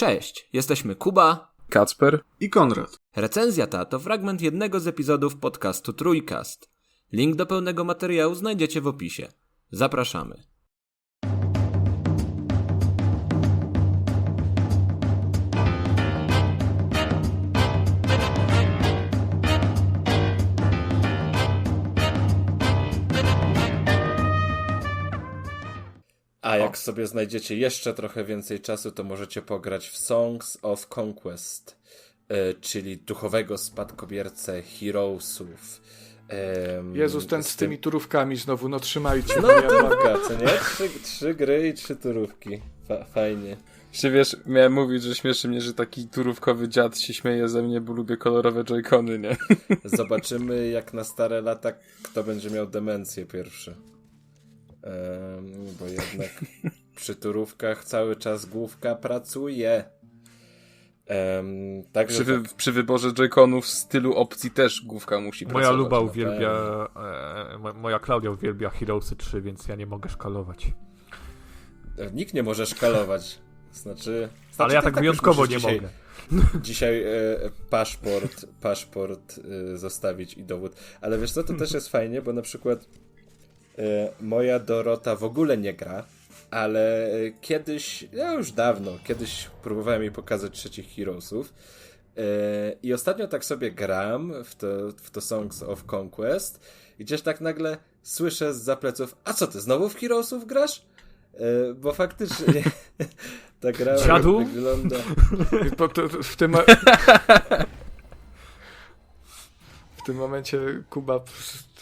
Cześć, jesteśmy Kuba Kacper i Konrad. Recenzja ta to fragment jednego z epizodów podcastu Trójkast. Link do pełnego materiału znajdziecie w opisie. Zapraszamy. A jak sobie znajdziecie jeszcze trochę więcej czasu, to możecie pograć w Songs of Conquest, e, czyli duchowego spadkobiercę Heroesów. Jezus, ten z, tym- tymi turówkami znowu, no trzymajcie. No turówka, co nie? Trzy, trzy gry i trzy turówki. Fa fajnie. Czy wiesz, miałem mówić, że śmieszy mnie, że taki turówkowy dziad się śmieje ze mnie, bo lubię kolorowe joycony, nie? Zobaczymy jak na stare lata kto będzie miał demencję pierwszy. Bo jednak przy turówkach cały czas główka pracuje. Um, także Przy, wy, tak, przy wyborze joyconów z stylu opcji też główka musi Moja pracować. Luba na uwielbia, e, mo- moja Klaudia uwielbia Heroesy 3, więc ja nie mogę szkalować. nikt nie może szkalować. Znaczy, znaczy Ale ja tak już wyjątkowo nie dzisiaj, mogę. Dzisiaj e, paszport, paszport e, zostawić i dowód. Ale wiesz co, to też jest fajnie, bo na przykład e, moja Dorota w ogóle nie gra, ale e, kiedyś, ja już dawno, kiedyś próbowałem jej pokazać trzecich Heroesów e, i ostatnio tak sobie gram w to, w to Songs of Conquest i gdzieś tak nagle słyszę z pleców, a co ty, znowu w Heroesów grasz? E, bo faktycznie ta gra Dziadu? wygląda... W tym... W tym momencie Kuba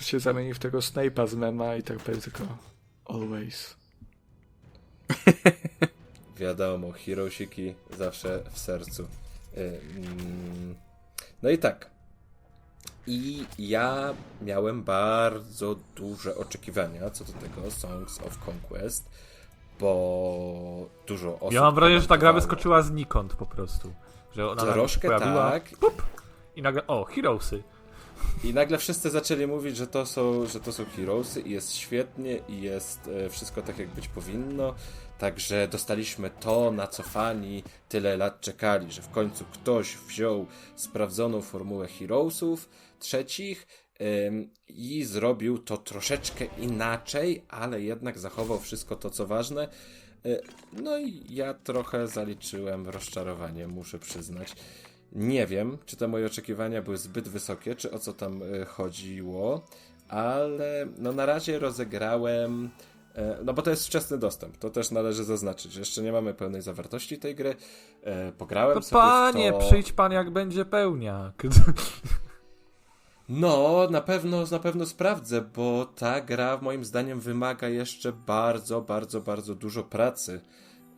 się zamieni w tego Snape'a z mema i tak powie tylko always. Wiadomo, Hirosiki zawsze w sercu. No i tak. I ja miałem bardzo duże oczekiwania co do tego Songs of Conquest, bo dużo osób. Ja mam wrażenie, że ta gra wyskoczyła znikąd po prostu. Że ona Troszkę tak. i nagle, o, Heroesy. I nagle wszyscy zaczęli mówić, że to są, że to są Heroesy i jest świetnie i jest e, wszystko tak, jak być powinno. Także dostaliśmy to, na co fani tyle lat czekali, że w końcu ktoś wziął sprawdzoną formułę Heroesów trzecich i zrobił to troszeczkę inaczej, ale jednak zachował wszystko to, co ważne. Y, No i ja trochę zaliczyłem rozczarowanie, muszę przyznać. Nie wiem, czy te moje oczekiwania były zbyt wysokie, czy o co tam y, chodziło, ale no na razie rozegrałem. e, No bo to jest wczesny dostęp, to też należy zaznaczyć. Jeszcze nie mamy pełnej zawartości tej gry. E, Pograłem To sobie panie, to... przyjdź pan jak będzie pełniak. No, na pewno, na pewno sprawdzę, bo ta gra moim zdaniem wymaga jeszcze bardzo, bardzo, bardzo dużo pracy.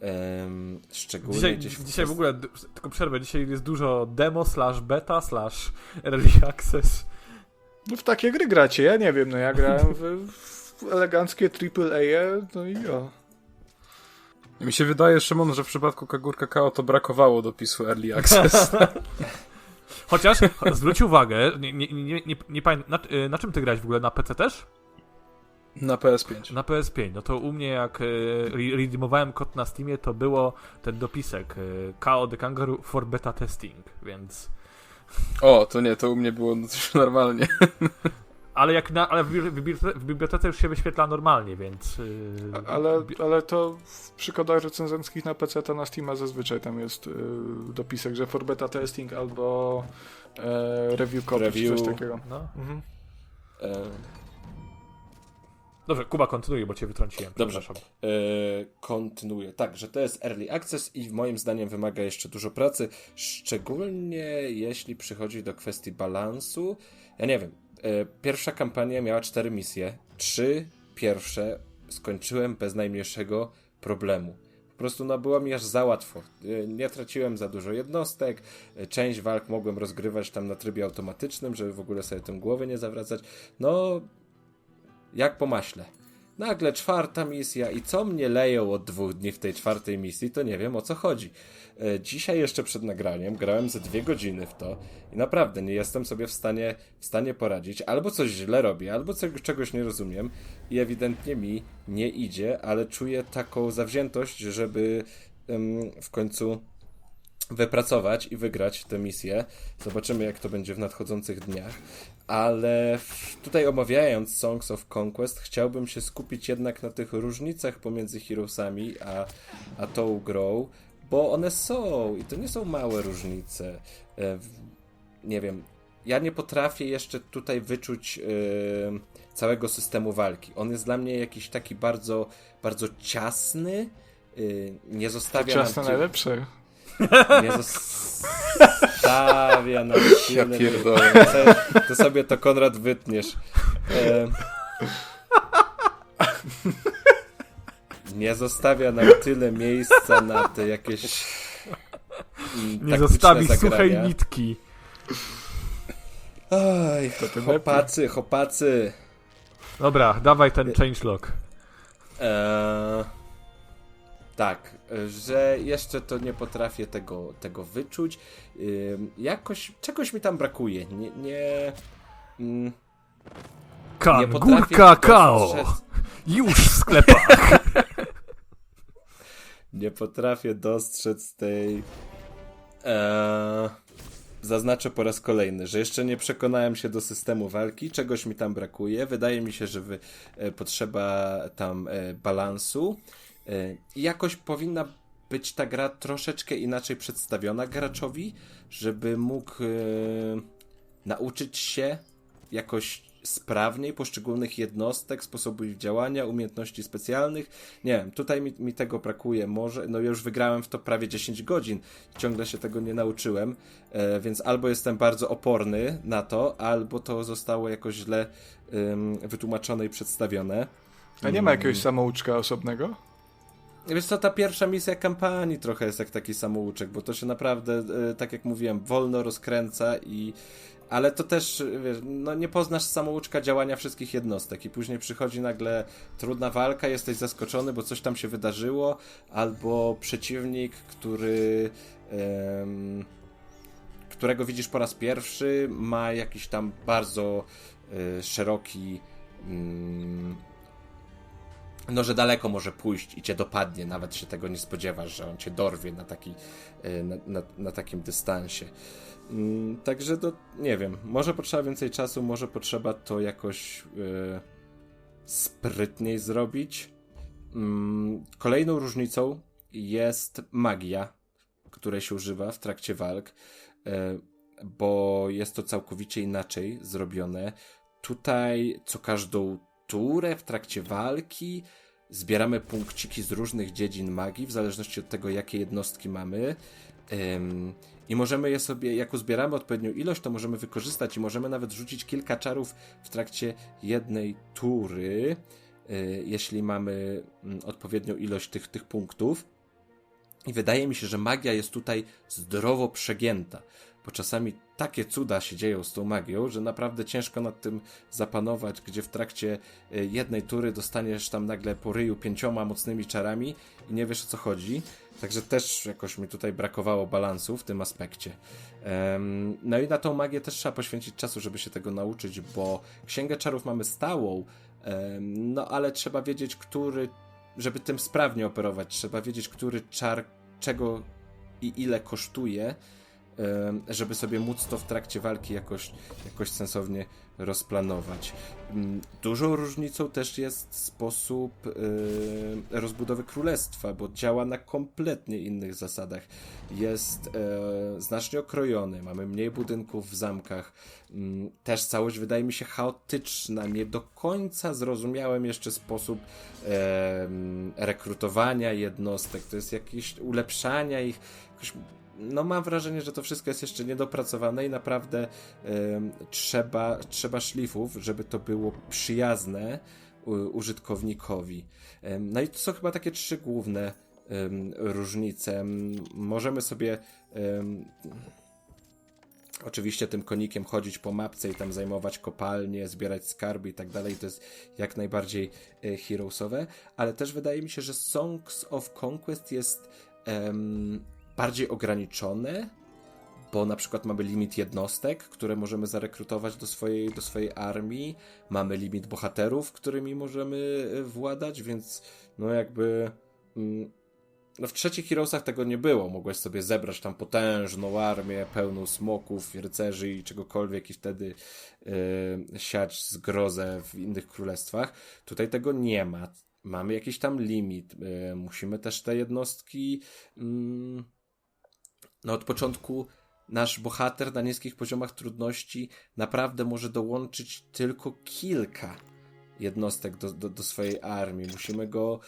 Em, szczególnie Dzisiaj, gdzieś w dzisiaj w ogóle, tylko przerwę, dzisiaj jest dużo demo, slash beta, slash early access. No w takie gry gracie, ja nie wiem, no ja grałem w, w eleganckie AAA, no i o. Mi się wydaje, Szymon, że w przypadku Kagur Kakao to brakowało dopisu Early Access. Chociaż zwróć uwagę, nie, nie, nie, nie, na, na czym ty grałeś w ogóle? Na PC też? Na PS5. Na PS5. No to u mnie jak y, re- redeemowałem kod na Steamie, to było ten dopisek y, KO the Kangaroo for beta testing, więc... O, to nie, to u mnie było no, już normalnie. Ale jak na, ale w, w, bibliotece, już się wyświetla normalnie, więc... y, Ale, ale to w przykodach recenzenckich na PC to na Steama zazwyczaj tam jest y, dopisek, że for beta testing albo e, review copy czy Review. coś takiego. No. Mhm. Dobrze, Kuba, kontynuuj, bo cię wytrąciłem. Dobrze. E, kontynuuję. Tak, że to jest early access i moim zdaniem wymaga jeszcze dużo pracy, szczególnie jeśli przychodzi do kwestii balansu. Ja nie wiem. E, pierwsza kampania miała cztery misje. Trzy pierwsze skończyłem bez najmniejszego problemu. Po prostu no, było mi aż za łatwo. E, Nie traciłem za dużo jednostek. Część walk mogłem rozgrywać tam na trybie automatycznym, żeby w ogóle sobie tym głowy nie zawracać. No, jak po maśle. Nagle czwarta misja i co mnie leją od dwóch dni w tej czwartej misji, to nie wiem o co chodzi. E, Dzisiaj jeszcze przed nagraniem grałem ze dwie godziny w to i naprawdę nie jestem sobie w stanie, w stanie poradzić. Albo coś źle robię, albo czegoś nie rozumiem i ewidentnie mi nie idzie, ale czuję taką zawziętość, żeby w końcu wypracować i wygrać tę misję. Zobaczymy, jak to będzie w nadchodzących dniach. Ale tutaj omawiając Songs of Conquest, chciałbym się skupić jednak na tych różnicach pomiędzy Heroesami a, a tą grą, bo one są i to nie są małe różnice. E, Nie wiem, ja nie potrafię jeszcze tutaj wyczuć e, całego systemu walki. On jest dla mnie jakiś taki bardzo, bardzo ciasny. e, Nie zostawia nam Ciasne ty- najlepsze. Nie zostawia nam Ja tyle- pierdolę. To sobie to Konrad wytniesz. E... Nie zostawia nam tyle miejsca na te jakieś. Nie zostawi zagrania. suchej nitki. Oj, tym chłopacy, chłopacy. Dobra, dawaj ten changelog. Eee, tak, że jeszcze to nie potrafię tego, tego wyczuć. Ym, jakoś, czegoś mi tam brakuje. Nie, nie, mm, nie Kan, potrafię górka kao! Już w sklepach! Nie potrafię dostrzec tej. Eee, zaznaczę po raz kolejny, że jeszcze nie przekonałem się do systemu walki, czegoś mi tam brakuje. Wydaje mi się, że wy, e, potrzeba tam e, balansu. E, I jakoś powinna być ta gra troszeczkę inaczej przedstawiona graczowi, żeby mógł e, nauczyć się jakoś sprawniej poszczególnych jednostek, sposobów ich działania, umiejętności specjalnych. Nie wiem, tutaj mi, mi tego brakuje. Może, no ja już wygrałem w to prawie 10 godzin, ciągle się tego nie nauczyłem, e, więc albo jestem bardzo oporny na to, albo to zostało jakoś źle ym, wytłumaczone i przedstawione. A nie ma jakiegoś samouczka osobnego? Wiesz co, ta pierwsza misja kampanii trochę jest jak taki samouczek, bo to się naprawdę, e, tak jak mówiłem, wolno rozkręca i ale to też, wiesz, no nie poznasz samouczka działania wszystkich jednostek i później przychodzi nagle trudna walka, jesteś zaskoczony, bo coś tam się wydarzyło, albo przeciwnik, który którego widzisz po raz pierwszy, ma jakiś tam bardzo e, szeroki mm, no, że daleko może pójść i cię dopadnie, nawet się tego nie spodziewasz, że on cię dorwie na, taki, e, na, na, na takim dystansie. Mm, Także to nie wiem, może potrzeba więcej czasu, może potrzeba to jakoś e, sprytniej zrobić. Mm, Kolejną różnicą jest magia, której się używa w trakcie walk, e, bo jest to całkowicie inaczej zrobione. Tutaj co każdą turę w trakcie walki zbieramy punkciki z różnych dziedzin magii, w zależności od tego, jakie jednostki mamy. Ym, I możemy je sobie, jak uzbieramy odpowiednią ilość, to możemy wykorzystać i możemy nawet rzucić kilka czarów w trakcie jednej tury, y, jeśli mamy mm, odpowiednią ilość tych, tych punktów. I wydaje mi się, że magia jest tutaj zdrowo przegięta, bo czasami takie cuda się dzieją z tą magią, że naprawdę ciężko nad tym zapanować, gdzie w trakcie y, jednej tury dostaniesz tam nagle po ryju pięcioma mocnymi czarami i nie wiesz o co chodzi. Także też jakoś mi tutaj brakowało balansu w tym aspekcie. No i na tą magię też trzeba poświęcić czasu, żeby się tego nauczyć, bo księgę czarów mamy stałą, no ale trzeba wiedzieć, który, żeby tym sprawnie operować, trzeba wiedzieć, który czar czego i ile kosztuje, żeby sobie móc to w trakcie walki jakoś, jakoś sensownie rozplanować. Mm, Dużą różnicą też jest sposób rozbudowy królestwa, bo działa na kompletnie innych zasadach. Jest e, znacznie okrojony, mamy mniej budynków w zamkach. Mm, Też całość wydaje mi się chaotyczna. Nie do końca zrozumiałem jeszcze sposób rekrutowania jednostek. To jest jakieś ulepszania ich. No mam wrażenie, że to wszystko jest jeszcze niedopracowane i naprawdę trzeba, trzeba szlifów, żeby to było przyjazne użytkownikowi. No i to są chyba takie trzy główne różnice. Em, Możemy sobie oczywiście tym konikiem chodzić po mapce i tam zajmować kopalnie, zbierać skarby i tak dalej. To jest jak najbardziej e, heroesowe, ale też wydaje mi się, że Songs of Conquest jest bardziej ograniczone, bo na przykład mamy limit jednostek, które możemy zarekrutować do swojej, do swojej armii, mamy limit bohaterów, którymi możemy e, władać, więc no jakby mm, no w trzecich Heroesach tego nie było. Mogłeś sobie zebrać tam potężną armię pełną smoków, rycerzy i czegokolwiek i wtedy yy, siać zgrozę w innych królestwach. Tutaj tego nie ma. Mamy jakiś tam limit. Yy, musimy też te jednostki. mm, no od początku nasz bohater na niskich poziomach trudności naprawdę może dołączyć tylko kilka jednostek do, do, do swojej armii. Musimy go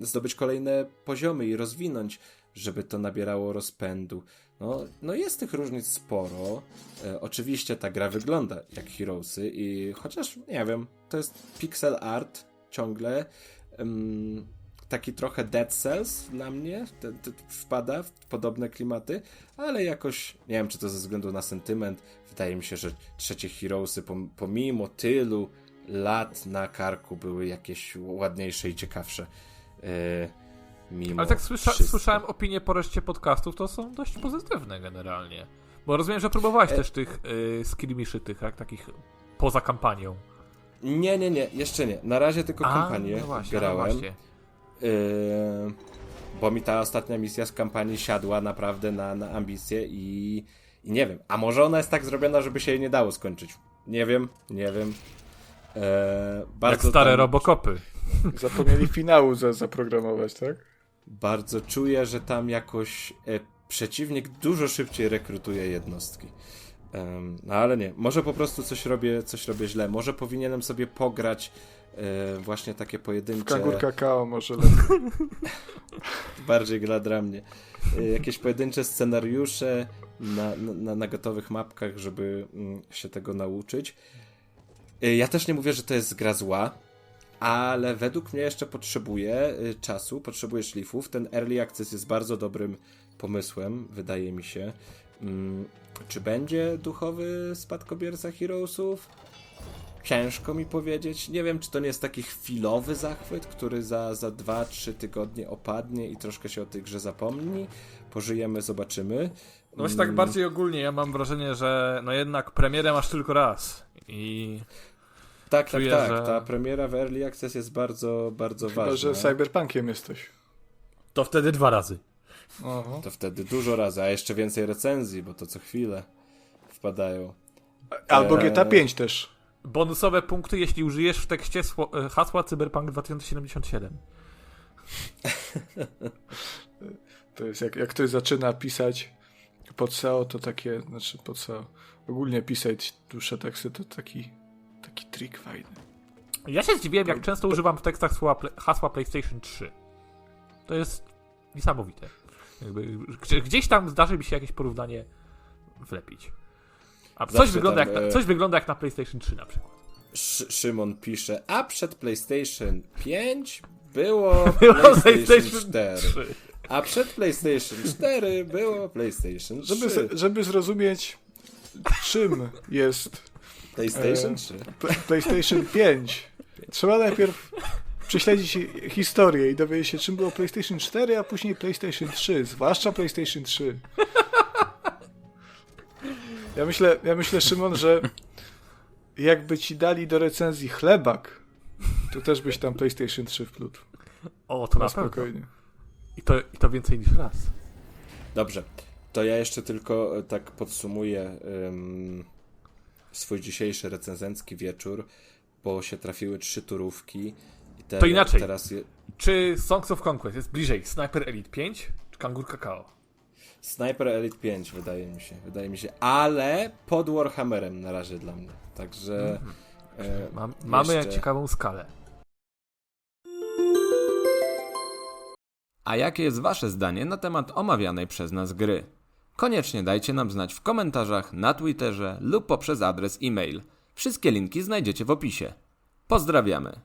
zdobyć kolejne poziomy i rozwinąć, żeby to nabierało rozpędu. No, no jest tych różnic sporo. E, oczywiście ta gra wygląda jak Heroesy i chociaż, nie wiem, to jest pixel art ciągle. Ym, taki trochę Dead Cells na mnie wpada w podobne klimaty, ale jakoś nie wiem, czy to ze względu na sentyment. Wydaje mi się, że trzecie Heroesy, pom- pomimo tylu lat na karku, były jakieś ładniejsze i ciekawsze. Yy, Ale tak słysza, słyszałem opinie po reszcie podcastów, to są dość pozytywne generalnie. Bo rozumiem, że próbowałeś E- też tych y, skirmiszy, tych jak, takich poza kampanią. Nie, nie, nie, jeszcze nie. Na razie tylko kampanię no właśnie, grałem. No właśnie. Yy, bo mi ta ostatnia misja z kampanii siadła naprawdę na, na ambicje i, i nie wiem. A może ona jest tak zrobiona, żeby się jej nie dało skończyć? Nie wiem, nie wiem. Yy, Jak bardzo stare tam- Robocopy. Zapomnieli finału za, zaprogramować, tak? Bardzo czuję, że tam jakoś e, przeciwnik dużo szybciej rekrutuje jednostki. No ale nie, może po prostu coś robię, coś robię źle. Może powinienem sobie pograć właśnie takie pojedyncze. Kangur kakao może lepiej. bardziej gra dla mnie. Y, Jakieś pojedyncze scenariusze na, na, na gotowych mapkach, żeby mm, się tego nauczyć. Y, Ja też nie mówię, że to jest gra zła, ale według mnie jeszcze potrzebuje czasu, potrzebuje szlifów. Ten early access jest bardzo dobrym pomysłem, wydaje mi się. Mm, Czy będzie duchowy spadkobierca Heroesów? Ciężko mi powiedzieć. Nie wiem, czy to nie jest taki chwilowy zachwyt, który za, za 2-3 tygodnie opadnie i troszkę się o tej grze zapomni. Pożyjemy, zobaczymy. No właśnie tak Mm, bardziej ogólnie, ja mam wrażenie, że no jednak premierę masz tylko raz. I Tak, tak, czuję, tak. że- Ta premiera w Early Access jest bardzo, bardzo Chyba, ważna. że cyberpunkiem jesteś. to wtedy dwa razy. Aha. To wtedy dużo razy, a jeszcze więcej recenzji, bo to co chwilę wpadają. Albo. GTA 5 też. Bonusowe punkty, jeśli użyjesz w tekście e, hasła Cyberpunk 2077. To jest jak, jak ktoś zaczyna pisać pod SEO, to takie, znaczy pod SEO, ogólnie pisać dłuższe teksty, to taki, taki trik fajny. Ja się zdziwiłem, jak często używam w tekstach słowa hasła PlayStation 3. To jest niesamowite. Jakby, gdzie- gdzieś tam zdarzy mi się jakieś porównanie wlepić. A coś wygląda, tam, jak na, e, coś wygląda jak na PlayStation 3 na przykład. Sz Szymon pisze, a przed PlayStation 5 było Było PlayStation PlayStation 4. 3. A przed PlayStation 4 było PlayStation 3. Żeby, żeby zrozumieć, czym jest PlayStation e, 3. Pl- PlayStation 5, trzeba najpierw prześledzić hi- historię i dowiedzieć się, czym było PlayStation 4, a później PlayStation 3, zwłaszcza PlayStation 3. Ja myślę, ja myślę, Szymon, że jakby ci dali do recenzji chlebak, to też byś tam PlayStation 3 wplótł. O, to Na na spokojnie. I to, I to więcej niż raz. Dobrze, to ja jeszcze tylko e, tak podsumuję ym, swój dzisiejszy recenzencki wieczór, bo się trafiły trzy turówki. I te, To inaczej. Teraz je, Czy Songs of Conquest jest bliżej Sniper Elite 5 czy Kangur Kakao? Sniper Elite 5 wydaje mi się, wydaje mi się, ale pod Warhammerem na razie dla mnie. Także e, Mam, mamy jeszcze- ciekawą skalę. A jakie jest Wasze zdanie na temat omawianej przez nas gry? Koniecznie dajcie nam znać w komentarzach, na Twitterze lub poprzez adres e-mail. Wszystkie linki znajdziecie w opisie. Pozdrawiamy.